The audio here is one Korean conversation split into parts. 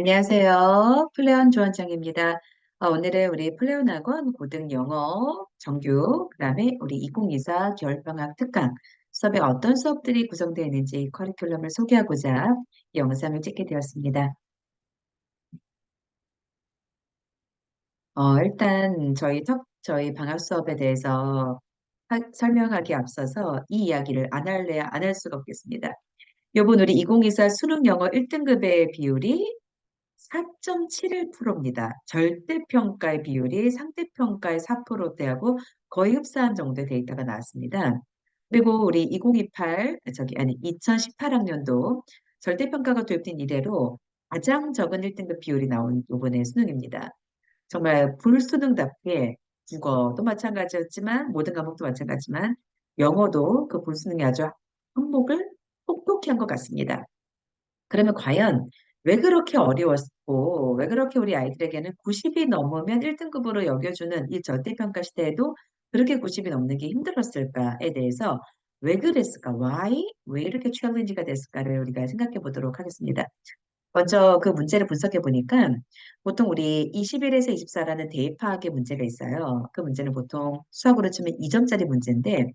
안녕하세요. 플레온 조원장입니다. 어, 오늘은 우리 플레온 학원 고등 영어 정규, 그 다음에 우리 2024 겨울방학 특강 수업에 어떤 수업들이 구성되어 있는지 커리큘럼을 소개하고자 이 영상을 찍게 되었습니다. 어, 일단 저희 첫, 저희 방학 수업에 대해서 하- 설명하기 앞서서 이 이야기를 안 할래야 안 할 수가 없겠습니다. 요번 우리 2024 수능 영어 1등급의 비율이 4.71%입니다. 절대평가의 비율이 상대평가의 4%대하고 거의 흡사한 정도의 데이터가 나왔습니다. 그리고 우리 2028, 저기, 아니, 2018학년도 절대평가가 도입된 이래로 가장 적은 1등급 비율이 나온 이번에 수능입니다. 정말 불수능답게 국어도 마찬가지였지만 모든 과목도 마찬가지지만 영어도 그 불수능이 아주 한몫을 혹독히 한 것 같습니다. 그러면 과연 왜 그렇게 어려웠고, 왜 그렇게 우리 아이들에게는 90이 넘으면 1등급으로 여겨주는 이 절대평가 시대에도 그렇게 90이 넘는 게 힘들었을까에 대해서 왜 그랬을까? Why? 왜 이렇게 챌린지가 됐을까를 우리가 생각해 보도록 하겠습니다. 먼저 그 문제를 분석해 보니까 보통 우리 21에서 24라는 대입 파악의 문제가 있어요. 그 문제는 보통 수학으로 치면 2점짜리 문제인데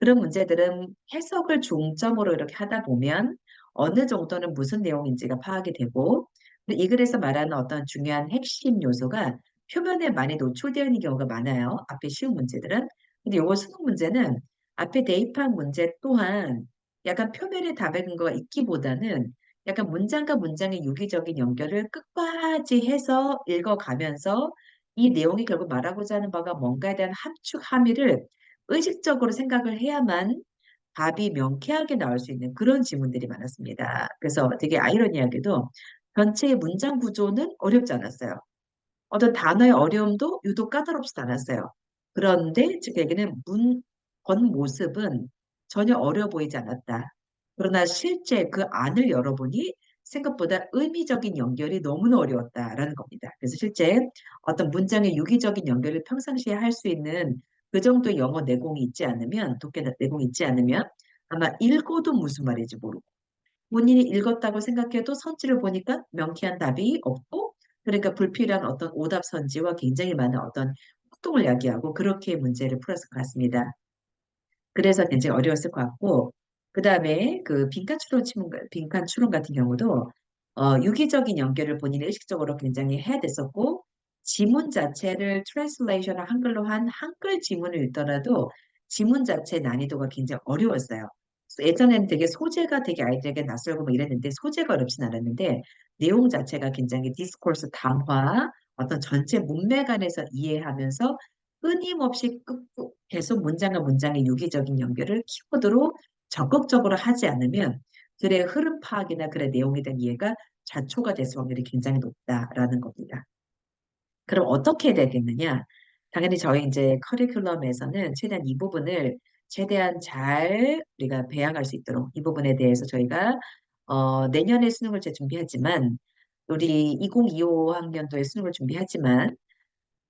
그런 문제들은 해석을 중점으로 이렇게 하다 보면 어느 정도는 무슨 내용인지가 파악이 되고 이 글에서 말하는 어떤 중요한 핵심 요소가 표면에 많이 노출되어 있는 경우가 많아요. 앞에 쉬운 문제들은. 근데 요거 수능 문제는 앞에 대입한 문제 또한 약간 표면에 답의 근거가 있기보다는 약간 문장과 문장의 유기적인 연결을 끝까지 해서 읽어가면서 이 내용이 결국 말하고자 하는 바가 뭔가에 대한 함축 함의를 의식적으로 생각을 해야만 답이 명쾌하게 나올 수 있는 그런 지문들이 많았습니다. 그래서 되게 아이러니하게도 전체의 문장 구조는 어렵지 않았어요. 어떤 단어의 어려움도 유독 까다롭지도 않았어요. 그런데 즉 여기는 문, 겉모습은 전혀 어려워 보이지 않았다. 그러나 실제 그 안을 열어보니 생각보다 의미적인 연결이 너무나 어려웠다라는 겁니다. 그래서 실제 어떤 문장의 유기적인 연결을 평상시에 할 수 있는 그 정도의 영어 내공이 있지 않으면, 독해 내공이 있지 않으면 아마 읽어도 무슨 말인지 모르고 본인이 읽었다고 생각해도 선지를 보니까 명쾌한 답이 없고 그러니까 불필요한 어떤 오답 선지와 굉장히 많은 어떤 혹동을 야기하고 그렇게 문제를 풀었을 것 같습니다. 그래서 굉장히 어려웠을 것 같고 그 다음에 그 빈칸 추론 빈칸 추론 같은 경우도 어, 유기적인 연결을 본인이 의식적으로 굉장히 해야 됐었고 지문 자체를 트랜슬레이션을 한글로 한 한글 지문을 읽더라도 지문 자체 난이도가 굉장히 어려웠어요. 예전에는 되게 소재가 되게 아이들에게 낯설고 뭐 이랬는데 소재가 어렵진 않았는데 내용 자체가 굉장히 디스코스 담화 어떤 전체 문맥안에서 이해하면서 끊임없이 끝- 계속 문장과 문장의 유기적인 연결을 키워드로 적극적으로 하지 않으면 글의 흐름 파악이나 글의 내용에 대한 이해가 자초가 될 확률이 굉장히 높다라는 겁니다. 그럼 어떻게 되겠느냐? 당연히 저희 이제 커리큘럼에서는 최대한 이 부분을 최대한 잘 우리가 배양할 수 있도록 이 부분에 대해서 저희가 어, 내년에 수능을 제 준비하지만 우리 2025 학년도에 수능을 준비하지만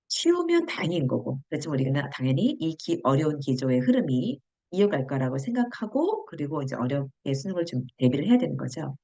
쉬우면 다행인 거고 그렇지만 우리가 당연히 이 기- 어려운 기조의 흐름이 이어갈 거라고 생각하고 그리고 이제 어렵게 수능을 좀 대비를 해야 되는 거죠.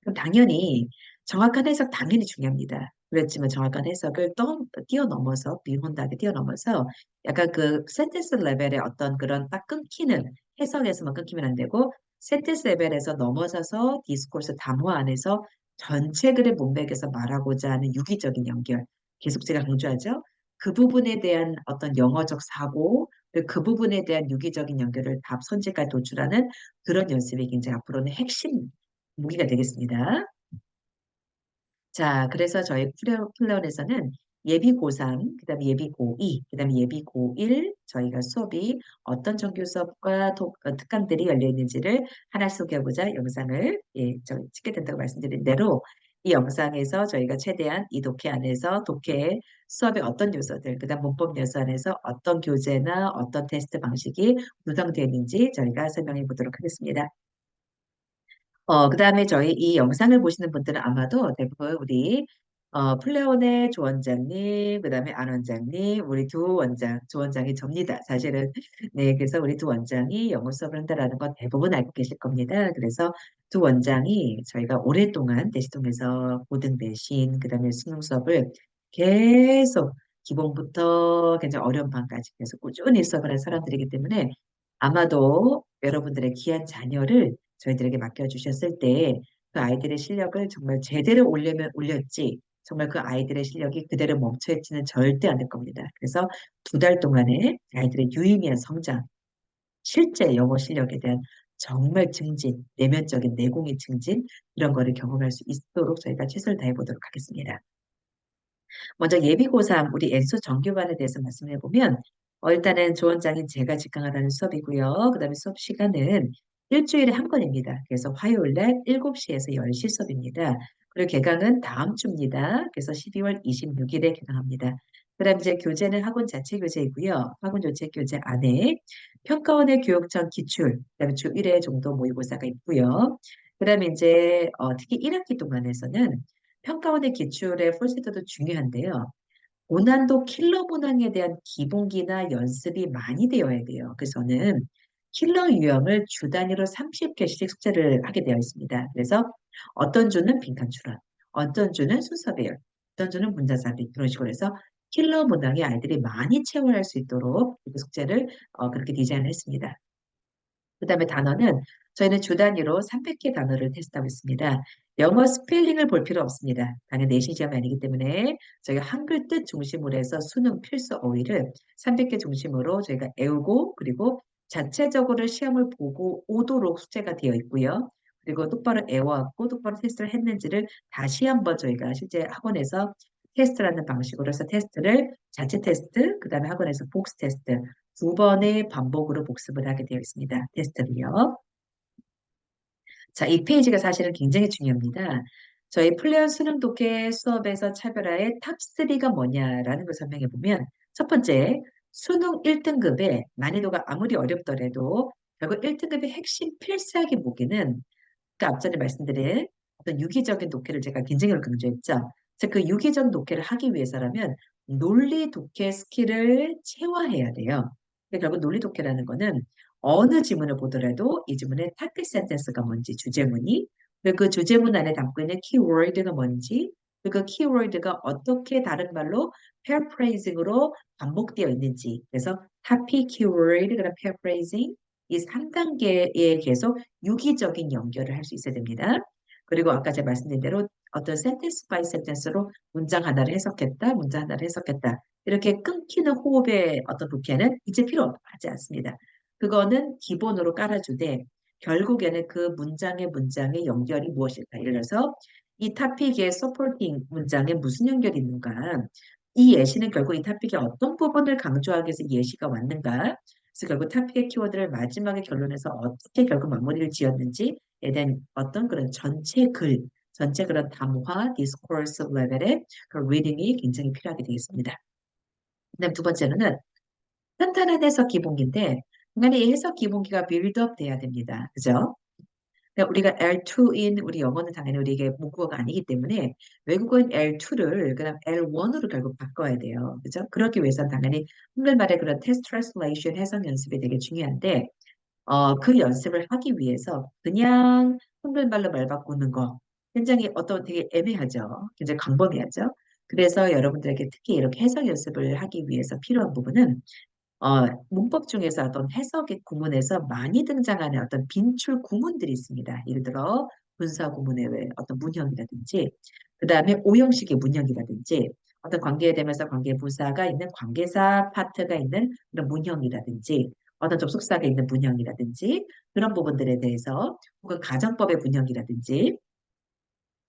그럼 당연히 정확한 해석 당연히 중요합니다. 그렇지만 정확한 해석을 떠, 뛰어넘어서 비혼다하게 뛰어넘어서 약간 그 센텐스 레벨의 어떤 그런 딱 끊기는 해석에서만 끊기면 안 되고 센텐스 레벨에서 넘어서서 디스코스 담화 안에서 전체 글의 문맥에서 말하고자 하는 유기적인 연결 계속 제가 강조하죠. 그 부분에 대한 어떤 영어적 사고 그 부분에 대한 유기적인 연결을 답 선지까지 도출하는 그런 연습이 굉장히 앞으로는 핵심 무기가 되겠습니다. 자, 그래서 저희 플레어에서는 예비 고3, 그 다음에 예비 고2, 그 다음에 예비 고1 저희가 수업이 어떤 정규 수업과 독- 어, 특강들이 열려 있는지를 하나 소개하고자 영상을 예, 저 찍게 된다고 말씀드린 대로 이 영상에서 저희가 최대한 이 독해 안에서 독해 수업의 어떤 요소들, 그 다음 문법 요소 안에서 어떤 교재나 어떤 테스트 방식이 구성되어 있는지 저희가 설명해 보도록 하겠습니다. 어, 그 다음에 저희 이 영상을 보시는 분들은 아마도 대부분 우리 어, 플레온의 조 원장님, 그 다음에 안 원장님, 우리 두 원장, 조 원장이 접니다. 사실은 네, 그래서 우리 두 원장이 영어 수업을 한다라는 건 대부분 알고 계실 겁니다. 그래서 두 원장이 저희가 오랫동안 대시동에서 고등 내신, 그 다음에 수능 수업을 계속 기본부터 굉장히 어려운 반까지 계속 꾸준히 수업을 한 사람들이기 때문에 아마도 여러분들의 귀한 자녀를 저희들에게 맡겨주셨을 때 그 아이들의 실력을 정말 제대로 올려면 올렸지 정말 그 아이들의 실력이 그대로 멈춰있지는 절대 않을 겁니다. 그래서 두 달 동안에 아이들의 유의미한 성장, 실제 영어 실력에 대한 정말 증진, 내면적인 내공의 증진 이런 거를 경험할 수 있도록 저희가 최선을 다해 보도록 하겠습니다. 먼저 예비 고3 우리 엔소 정규반에 대해서 말씀해 보면 어, 일단은 조원장인 제가 직강하라는 수업이고요. 그 다음에 수업 시간은 일주일에 한 번입니다. 그래서 화요일 날 7시에서 10시 수업입니다. 그리고 개강은 다음 주입니다. 그래서 12월 26일에 개강합니다. 그 다음 이제 교재는 학원 자체 교재이고요. 학원 자체 교재 안에 평가원의 교육청 기출, 그 다음에 주 1회 정도 모의고사가 있고요. 그 다음에 이제 어, 특히 1학기 동안에서는 평가원의 기출의 풀세트도 중요한데요. 고난도 킬러 문항에 대한 기본기나 연습이 많이 되어야 돼요. 그래서 저는 킬러 유형을 주 단위로 30개씩 숙제를 하게 되어 있습니다. 그래서 어떤 주는 빈칸 추론, 어떤 주는 순서 배열, 어떤 주는 문자 삽입 그런 식으로 해서 킬러 문항에 아이들이 많이 체험할 수 있도록 숙제를 어, 그렇게 디자인을 했습니다. 그 다음에 단어는 저희는 주 단위로 300개 단어를 테스트하고 있습니다. 영어 스펠링을 볼 필요 없습니다. 당연 내신 시험이 아니기 때문에 저희가 한글 뜻 중심으로 해서 수능 필수 어휘를 300개 중심으로 저희가 애우고 그리고 자체적으로 시험을 보고 오도록 숙제가 되어 있고요. 그리고 똑바로 애워왔고 똑바로 테스트를 했는지를 다시 한번 저희가 실제 학원에서 테스트라는 방식으로 해서 테스트를 자체 테스트, 그 다음에 학원에서 복스 테스트 두 번의 반복으로 복습을 하게 되어 있습니다. 테스트를요. 자, 이 페이지가 사실은 굉장히 중요합니다. 저희 플레어 수능 독해 수업에서 차별화의 탑3가 뭐냐라는 걸 설명해 보면 첫 번째, 수능 1등급의 난이도가 아무리 어렵더라도 결국 1등급의 핵심 필사기 무기는 그 앞전에 말씀드린 어떤 유기적인 독해를 제가 굉장히 강조했죠. 그 유기적 독해를 하기 위해서라면 논리 독해 스킬을 체화해야 돼요. 결국 논리 독해라는 거는 어느 지문을 보더라도 이 지문의 타겟 센텐스가 뭔지 주제문이 그 주제문 안에 담고 있는 키워드가 뭔지 그 키워드가 어떻게 다른 말로 paraphrasing으로 반복되어 있는지 그래서 타피 키워드 그다음 paraphrasing 이 3단계에 계속 유기적인 연결을 할 수 있어야 됩니다. 그리고 아까 제가 말씀드린 대로 어떤 센텐스 바이 센텐스로 문장 하나를 해석했다, 문장 하나를 해석했다. 이렇게 끊기는 호흡의 어떤 독해는 이제 필요하지 않습니다. 그거는 기본으로 깔아주되 결국에는 그 문장의 문장의 연결이 무엇일까? 예를 들어서 이 타픽의 서포팅 문장에 무슨 연결이 있는가? 이 예시는 결국 이 타픽의 어떤 부분을 강조하기 위해서 예시가 왔는가? 그래서 결국 타픽의 키워드를 마지막에 결론에서 어떻게 결국 마무리를 지었는지에 대한 어떤 그런 전체 글, 전체 그런 담화, 디스코스 레벨의 그 리딩이 굉장히 필요하게 되겠습니다. 그다음 두 번째로는 탄탄한 해석 기본기인데 중간에 이 해석 기본기가 빌드업 돼야 됩니다. 그죠? 그러니까 우리가 L2인 우리 영어는 당연히 우리에게 모국어가 아니기 때문에 외국어인 L2를 그다음 L1으로 결국 바꿔야 돼요. 그죠? 그러기 위해서는 당연히 한글말의 그런 테스트 트랜슬레이션 해석 연습이 되게 중요한데 어, 그 연습을 하기 위해서 그냥 한글말로 말 바꾸는 거 굉장히 어떤 되게 애매하죠. 굉장히 광범위하죠. 그래서 여러분들에게 특히 이렇게 해석 연습을 하기 위해서 필요한 부분은 어, 문법 중에서 어떤 해석의 구문에서 많이 등장하는 어떤 빈출 구문들이 있습니다. 예를 들어 분사 구문의 어떤 문형이라든지 그 다음에 오형식의 문형이라든지 어떤 관계에 대면서 관계 부사가 있는 관계사 파트가 있는 그런 문형이라든지 어떤 접속사가 있는 문형이라든지 그런 부분들에 대해서 혹은 가정법의 문형이라든지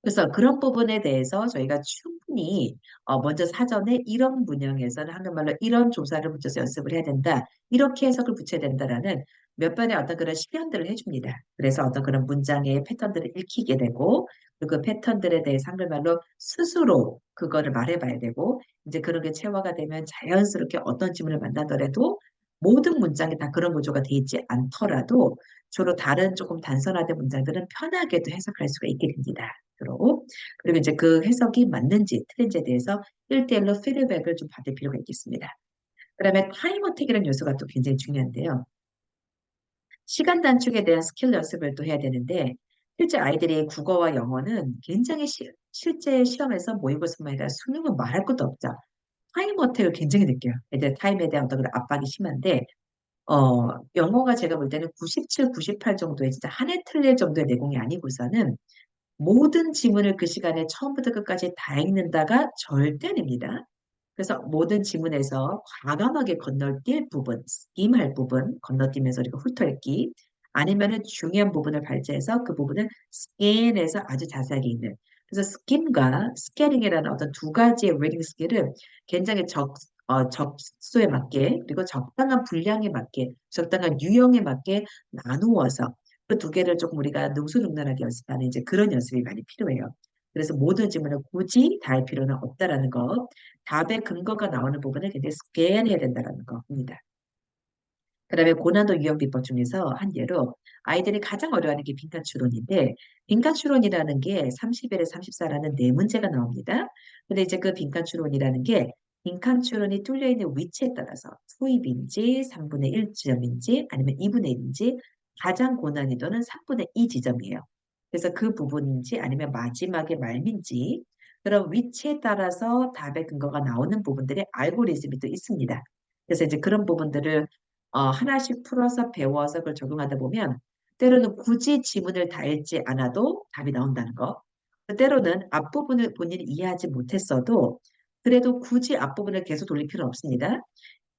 그래서 그런 부분에 대해서 저희가 충분히 어, 먼저 사전에 이런 문형에서는 한국말로 이런 조사를 붙여서 연습을 해야 된다. 이렇게 해석을 붙여야 된다라는 몇 번의 어떤 그런 시연들을 해줍니다. 그래서 어떤 그런 문장의 패턴들을 읽히게 되고 그 패턴들에 대해서 한글말로 스스로 그거를 말해봐야 되고 이제 그런 게 체화가 되면 자연스럽게 어떤 질문을 만나더라도 모든 문장이 다 그런 구조가 돼 있지 않더라도 주로 다른 조금 단순화된 문장들은 편하게도 해석할 수가 있게 됩니다. 그리고 그리고 이제 그 해석이 맞는지 틀린지에 대해서 1대1로 피드백을 좀 받을 필요가 있겠습니다. 그 다음에 타임 어택이라는 요소가 또 굉장히 중요한데요. 시간 단축에 대한 스킬 연습을 또 해야 되는데 실제 아이들이 국어와 영어는 굉장히 시- 실제 시험에서 모의고사만 아니라 수능은 말할 것도 없죠. 타임 어택을 굉장히 느껴요. 애들 타임에 대한 어떤 압박이 심한데 어, 영어가 제가 볼 때는 97, 98 정도의 진짜 한 해 틀릴 정도의 내공이 아니고서는 모든 지문을 그 시간에 처음부터 끝까지 다 읽는다가 절대 아닙니다. 그래서 모든 지문에서 과감하게 건너뛸 부분, 스김할 부분, 건너뛰면서 우리가 훑어읽기, 아니면은 중요한 부분을 발제해서 그 부분을 스캔해서 아주 자세하게 읽는. 그래서 스킨과 스캐닝이라는 어떤 두 가지의 리딩 스킬을 굉장히 적, 어, 적수에 맞게, 그리고 적당한 분량에 맞게, 적당한 유형에 맞게 나누어서 그 두 개를 조금 우리가 능수능란하게 연습하는 이제 그런 연습이 많이 필요해요. 그래서 모든 질문을 굳이 다 할 필요는 없다라는 거. 답의 근거가 나오는 부분을 굉장히 스캔해야 된다는 겁니다. 그 다음에 고난도 유형 비법 중에서 한 예로 아이들이 가장 어려워하는 게 빈칸 추론인데 빈칸 추론이라는 게 31에 34라는 네 문제가 나옵니다. 근데 이제 그 빈칸 추론이라는 게 빈칸 추론이 뚫려 있는 위치에 따라서 투입인지 3분의 1 지점인지 아니면 2분의 1인지 가장 고난이도는 3분의 2 지점이에요. 그래서 그 부분인지 아니면 마지막에 말민지 그런 위치에 따라서 답의 근거가 나오는 부분들의 알고리즘이 또 있습니다. 그래서 이제 그런 부분들을 어, 하나씩 풀어서 배워서 그걸 적용하다 보면 때로는 굳이 지문을 다 읽지 않아도 답이 나온다는 거. 때로는 앞부분을 본인이 이해하지 못했어도 그래도 굳이 앞부분을 계속 돌릴 필요는 없습니다.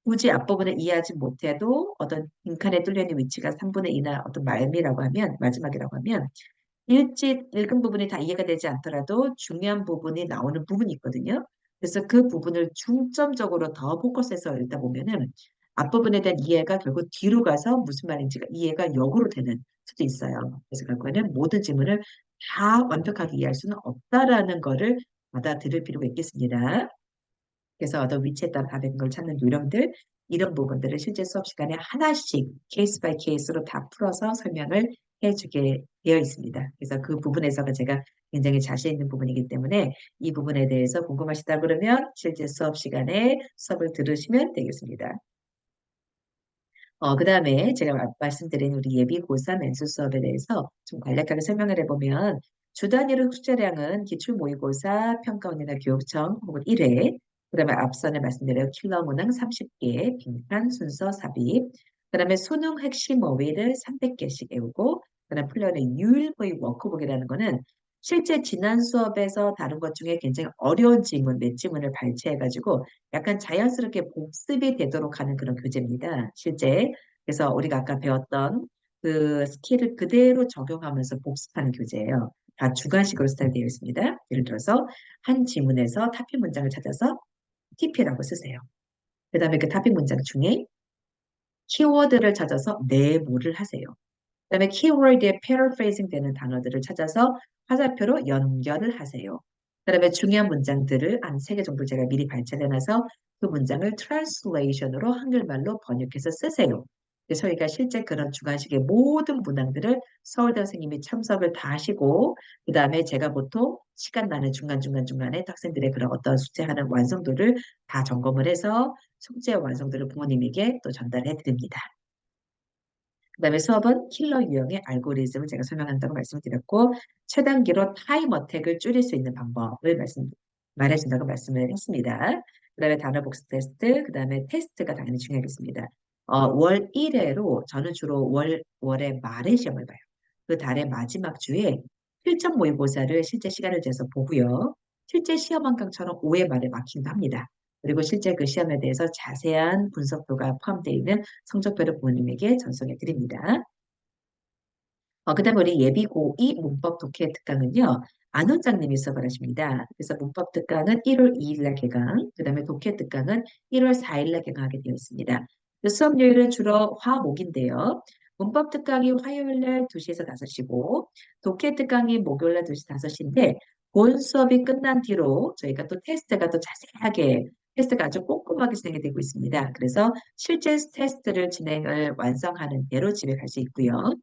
굳이 앞부분을 이해하지 못해도 어떤 빈칸에 뚫려 있는 위치가 3분의 2나 어떤 말미라고 하면 마지막이라고 하면 읽지, 읽은 부분이 다 이해가 되지 않더라도 중요한 부분이 나오는 부분이 있거든요. 그래서 그 부분을 중점적으로 더 포커스해서 읽다 보면은 앞부분에 대한 이해가 결국 뒤로 가서 무슨 말인지가 이해가 역으로 되는 수도 있어요. 그래서 결국에는 모든 지문을 다 완벽하게 이해할 수는 없다라는 거를 받아들일 필요가 있겠습니다. 그래서 어떤 위치에 따라 다른 걸 찾는 요령들 이런 부분들을 실제 수업 시간에 하나씩 케이스 바이 케이스로 다 풀어서 설명을 해주게 되어 있습니다. 그래서 그 부분에서가 제가 굉장히 자신 있는 부분이기 때문에 이 부분에 대해서 궁금하시다 그러면 실제 수업 시간에 수업을 들으시면 되겠습니다. 어, 그 다음에 제가 마- 말씀드린 우리 예비 고3 연수 수업에 대해서 좀 간략하게 설명을 해보면 주 단위로 숙제량은 기출 모의고사, 평가원이나 교육청 혹은 1회, 그 다음에 앞선에 말씀드린 킬러 문항 30개, 빈칸 순서 삽입, 그 다음에 수능 핵심 어휘를 300개씩 외우고, 그 다음에 풀려는 유일모의 워크북이라는 거는 실제 지난 수업에서 다룬 것 중에 굉장히 어려운 지문, 몇 지문을 발췌해가지고 약간 자연스럽게 복습이 되도록 하는 그런 교재입니다. 실제. 그래서 우리가 아까 배웠던 그 스킬을 그대로 적용하면서 복습하는 교재예요. 다 주관식으로 스타일되어 있습니다. 예를 들어서 한 지문에서 타핑 문장을 찾아서 TP라고 쓰세요. 그 다음에 그 타핑 문장 중에 키워드를 찾아서 네모를 하세요. 그 다음에 키워드에 paraphrasing 되는 단어들을 찾아서 화살표로 연결을 하세요. 그 다음에 중요한 문장들을 한 세 개 정도 제가 미리 발췌해놔서 그 문장을 translation으로 한글말로 번역해서 쓰세요. 저희가 실제 그런 주관식의 모든 문항들을 서울대 선생님이 참석을 다 하시고 그 다음에 제가 보통 시간 나는 중간중간중간에 학생들의 그런 어떤 숙제하는 완성도를 다 점검을 해서 숙제 완성도를 부모님에게 또 전달해 드립니다. 그 다음에 수업은 킬러 유형의 알고리즘을 제가 설명한다고 말씀드렸고 최단기로 타임 어택을 줄일 수 있는 방법을 말씀 말해준다고 말씀을 했습니다. 그 다음에 단어 복습 테스트, 그 다음에 테스트가 당연히 중요하겠습니다. 어, 월 1회로 저는 주로 월, 월의 말에 시험을 봐요. 그 달의 마지막 주에 필적 모의고사를 실제 시간을 재서 보고요. 실제 시험 한강처럼 5회 말에 마킹도 합니다. 그리고 실제 그 시험에 대해서 자세한 분석도가 포함되어 있는 성적표를 부모님에게 전송해 드립니다. 어, 그 다음에 우리 예비 고2 문법 독해 특강은요. 안 원장님이 수업을 하십니다. 그래서 문법 특강은 1월 2일날 개강, 그 다음에 독해 특강은 1월 4일날 개강하게 되어 있습니다. 그 수업 요일은 주로 화, 목인데요. 문법 특강이 화요일 날 2시에서 5시고 독해 특강이 목요일 날 2시, 5시인데 본 수업이 끝난 뒤로 저희가 또 테스트가 또 자세하게 테스트가 아주 꼼꼼하게 진행이 되고 있습니다. 그래서 실제 테스트를 진행을 완성하는 대로 집에 갈 수 있고요.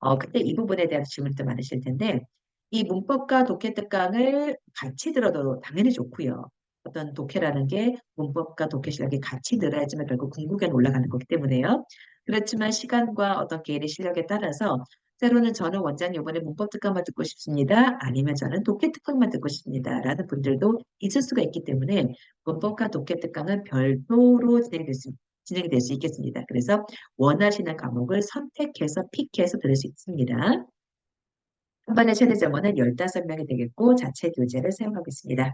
어, 근데 이 부분에 대한 질문도 많으실 텐데, 이 문법과 독해 특강을 같이 들어도 당연히 좋고요. 어떤 독해라는 게 문법과 독해 실력이 같이 늘어야지만 결국 궁극에는 올라가는 거기 때문에요. 그렇지만 시간과 어떤 개인의 실력에 따라서 때로는 저는 원장님 이번에 문법 특강만 듣고 싶습니다. 아니면 저는 독해 특강만 듣고 싶습니다. 라는 분들도 있을 수가 있기 때문에 문법과 독해 특강은 별도로 진행될 수, 진행이 될 수 있겠습니다. 그래서 원하시는 과목을 선택해서 픽해서 들을 수 있습니다. 한 번의 최대 정원은 15명이 되겠고 자체 교재를 사용하겠습니다.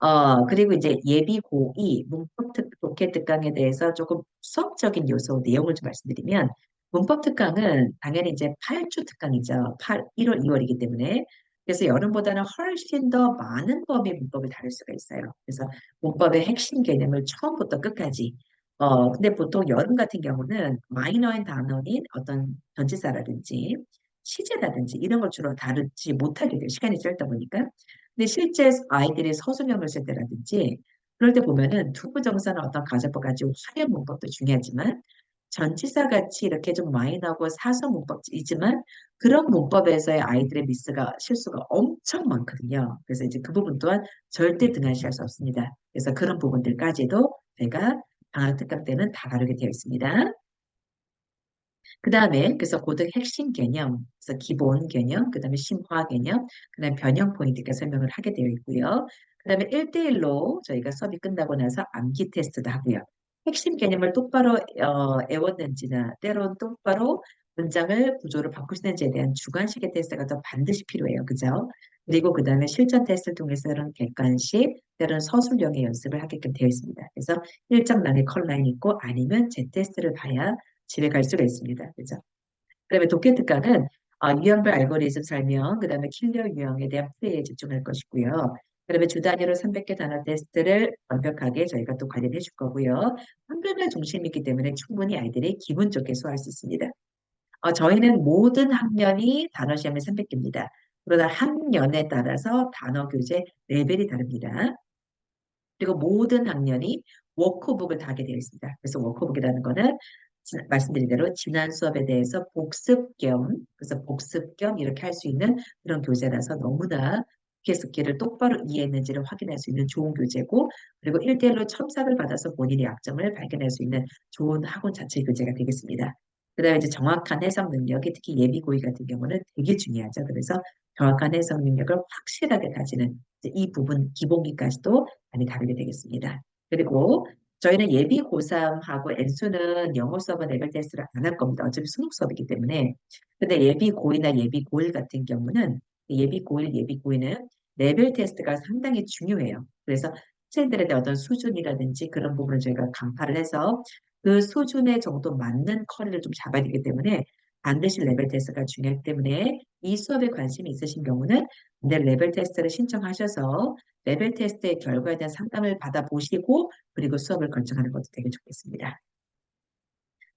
어, 그리고 이제 예비 고2 문법 특, 독해 특강에 대해서 조금 수업적인 요소 내용을 좀 말씀드리면 문법 특강은 당연히 이제 8주 특강이죠. 8, 1월, 2월이기 때문에. 그래서 여름보다는 훨씬 더 많은 범위 문법을 다룰 수가 있어요. 그래서 문법의 핵심 개념을 처음부터 끝까지. 어, 근데 보통 여름 같은 경우는 마이너인 단어인 어떤 전치사라든지 시제라든지 이런 걸 주로 다루지 못하게 돼요. 시간이 짧다 보니까. 근데 실제 아이들이 서술형을 쓸 때라든지 그럴 때 보면은 투부정사나 어떤 가정법 가지고 활용 문법도 중요하지만 전치사 같이 이렇게 좀 마이너하고 사서 문법이지만 그런 문법에서의 아이들의 미스가 실수가 엄청 많거든요. 그래서 이제 그 부분 또한 절대 등한시할 수 없습니다. 그래서 그런 부분들까지도 제가 방학 특강 때는 다 다루게 되어 있습니다. 그 다음에 그래서 고등 핵심 개념, 그래서 기본 개념, 그 다음에 심화 개념, 그 다음에 변형 포인트가 설명을 하게 되어 있고요. 그 다음에 1대1로 저희가 수업이 끝나고 나서 암기 테스트도 하고요. 핵심 개념을 똑바로 어, 애웠는지나 때론 똑바로 문장을 구조를 바꾸시는지에 대한 주관식의 테스트가 더 반드시 필요해요. 그죠? 그리고 그 다음에 실전 테스트를 통해서는 객관식, 때론 서술형의 연습을 하게끔 되어 있습니다. 그래서 일정량의 컬라인이 있고 아니면 제 테스트를 봐야 집에 갈 수가 있습니다. 그죠? 그 다음에 독해 특강은 어, 유형별 알고리즘 설명, 그 다음에 킬러 유형에 대한 플레이에 집중할 것이고요. 그 다음에 주 단위로 300개 단어 테스트를 완벽하게 저희가 또 관리해 줄 거고요. 한글날 중심이기 때문에 충분히 아이들이 기분 좋게 소화할 수 있습니다. 어, 저희는 모든 학년이 단어 시험이 300개입니다. 그러나 학년에 따라서 단어 교재 레벨이 다릅니다. 그리고 모든 학년이 워크북을 다 하게 되어 있습니다. 그래서 워크북이라는 거는 말씀드린 대로 지난 수업에 대해서 복습 겸, 그래서 복습 겸 이렇게 할 수 있는 그런 교재라서 너무나 계속기를 똑바로 이해했는지를 확인할 수 있는 좋은 교재고, 그리고 1대1로 첨삭을 받아서 본인의 약점을 발견할 수 있는 좋은 학원 자체 교재가 되겠습니다. 그 다음에 이제 정확한 해석 능력이 특히 예비 고의 같은 경우는 되게 중요하죠. 그래서 정확한 해석 능력을 확실하게 가지는 이 부분 기본기까지도 많이 다루게 되겠습니다. 그리고 저희는 예비 고3하고 N수는 영어 수업은 레벨 테스트를 안 할 겁니다. 어차피 수능 수업이기 때문에. 근데 예비 고2나 예비 고1 같은 경우는 예비 고1, 예비 고2는 레벨 테스트가 상당히 중요해요. 그래서 학생들에 대한 어떤 수준이라든지 그런 부분을 저희가 간파를 해서 그 수준에 정도 맞는 커리를 좀 잡아야 되기 때문에 반드시 레벨 테스트가 중요하기 때문에 이 수업에 관심이 있으신 경우는 내 레벨 테스트를 신청하셔서 레벨 테스트의 결과에 대한 상담을 받아보시고 그리고 수업을 결정하는 것도 되게 좋겠습니다.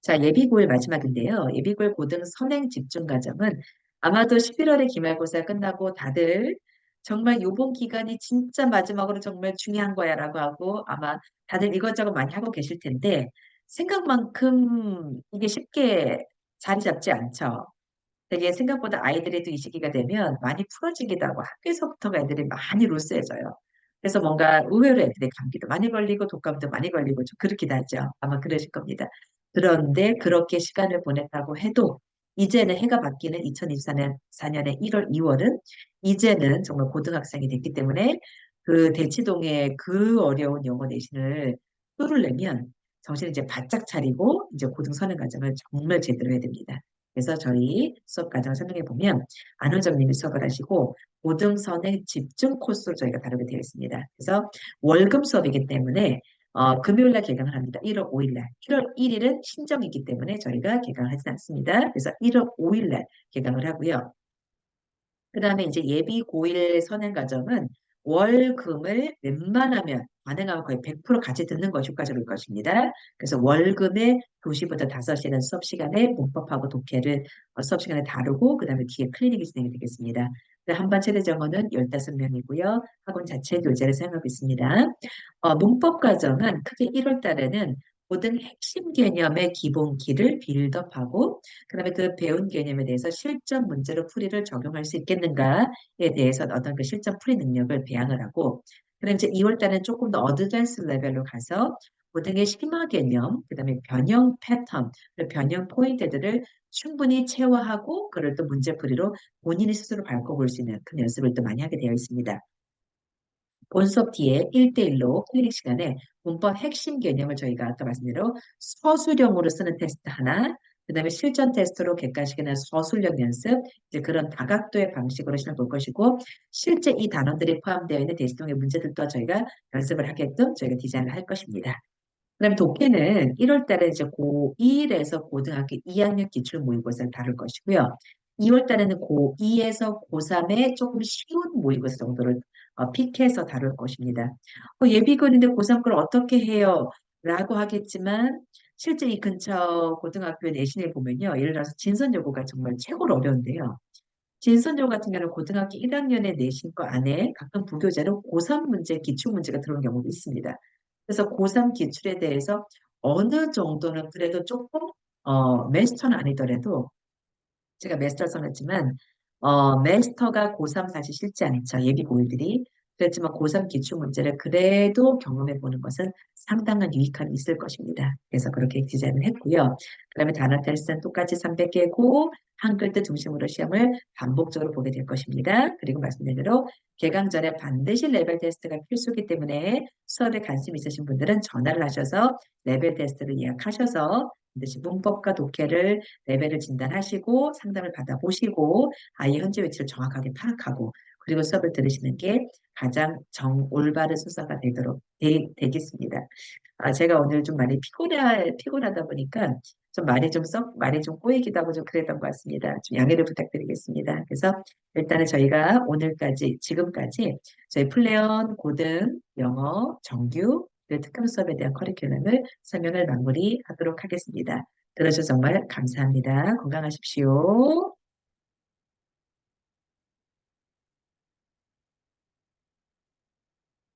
자, 예비고일 마지막인데요. 예비고일 고등 선행 집중 과정은 아마도 11월에 기말고사 끝나고 다들 정말 요번 기간이 진짜 마지막으로 정말 중요한 거야 라고 하고 아마 다들 이것저것 많이 하고 계실 텐데 생각만큼 이게 쉽게 자리 잡지 않죠. 되게 생각보다 아이들이 또 이 시기가 되면 많이 풀어지기도 하고 학교에서부터가 애들이 많이 로스해져요. 그래서 뭔가 의외로 애들이 감기도 많이 걸리고 독감도 많이 걸리고 좀 그렇기도 하죠. 아마 그러실 겁니다. 그런데 그렇게 시간을 보냈다고 해도 이제는 해가 바뀌는 2024년 4년의 1월, 2월은 이제는 정말 고등학생이 됐기 때문에 그 대치동의 그 어려운 영어 내신을 뚫으려면 정신을 이제 바짝 차리고 이제 고등 선행 과정을 정말 제대로 해야 됩니다. 그래서 저희 수업 과정을 설명해 보면 안호정님이 수업을 하시고 고등선행 집중 코스로 저희가 다루게 되어 있습니다. 그래서 월금 수업이기 때문에 어, 금요일 날 개강을 합니다. 1월 5일 날. 1월 1일은 신정이기 때문에 저희가 개강을 하진 않습니다. 그래서 1월 5일 날 개강을 하고요. 그 다음에 이제 예비 고1 선행 과정은 월금을 웬만하면 가능하면 거의 100% 같이 듣는 것이 효과적일 것입니다. 그래서 월금에 2시부터 5시라는 수업 시간에 문법하고 독해를 어, 수업 시간에 다루고 그 다음에 뒤에 클리닉이 진행이 되겠습니다. 한반 최대 정원은 15명이고요. 학원 자체 교재를 사용하고 있습니다. 어, 문법 과정은 크게 1월 달에는 모든 핵심 개념의 기본기를 빌드업하고 그 다음에 그 배운 개념에 대해서 실전 문제로 풀이를 적용할 수 있겠는가에 대해서 어떤 그 실전 풀이 능력을 배양을 하고 그다음 이제 2월 달은 조금 더 어드밴스 레벨로 가서 고등의 심화 개념, 그 다음에 변형 패턴, 변형 포인트들을 충분히 체화하고 그걸 또 문제풀이로 본인이 스스로 바꿔볼 수 있는 그 연습을 또 많이 하게 되어 있습니다. 본 수업 뒤에 1대1로 클리닉 시간에 문법 핵심 개념을 저희가 아까 말씀드린 대로 서술형으로 쓰는 테스트 하나, 그 다음에 실전 테스트로 객관식이나 서술형 연습, 이제 그런 다각도의 방식으로 시험을 볼 것이고, 실제 이 단원들이 포함되어 있는 대시동의 문제들도 저희가 연습을 하게끔 저희가 디자인을 할 것입니다. 그 다음에 독해는 1월 달에 이제 고1에서 고등학교 2학년 기출 모의고사를 다룰 것이고요. 2월 달에는 고2에서 고3의 조금 쉬운 모의고사 정도를 어, 픽해서 다룰 것입니다. 어, 예비군인데 고3 걸 어떻게 해요? 라고 하겠지만 실제 이 근처 고등학교 내신을 보면요. 예를 들어서 진선여고가 정말 최고로 어려운데요. 진선여고 같은 경우는 고등학교 1학년의 내신 거 안에 가끔 부교재로 고3 문제, 기출 문제가 들어오는 경우도 있습니다. 그래서 고3 기출에 대해서 어느 정도는 그래도 조금 어, 메스터는 아니더라도 제가 메스터 써놨지만 어, 메스터가 고3 사실 쉽지 않죠. 예비 고1들이. 그렇지만 고3 기출 문제를 그래도 경험해 보는 것은 상당한 유익함이 있을 것입니다. 그래서 그렇게 디자인을 했고요. 그 다음에 단어 테스트는 똑같이 300개고 한글뜻 중심으로 시험을 반복적으로 보게 될 것입니다. 그리고 말씀드린 대로 개강 전에 반드시 레벨 테스트가 필수이기 때문에 수업에 관심 있으신 분들은 전화를 하셔서 레벨 테스트를 예약하셔서 반드시 문법과 독해를 레벨을 진단하시고 상담을 받아보시고 아이의 현재 위치를 정확하게 파악하고 그리고 수업을 들으시는 게 가장 정 올바른 순서가 되도록 되, 겠습니다 아, 제가 오늘 좀 많이 피곤하, 피곤하다 보니까 좀 말이 좀 썩, 말이 좀 꼬이기도 하고 좀 그랬던 것 같습니다. 좀 양해를 부탁드리겠습니다. 그래서 일단은 저희가 오늘까지, 지금까지 저희 플레언, 고등, 영어, 정규, 특강 수업에 대한 커리큘럼을 설명을 마무리하도록 하겠습니다. 들어주셔서 정말 감사합니다. 건강하십시오.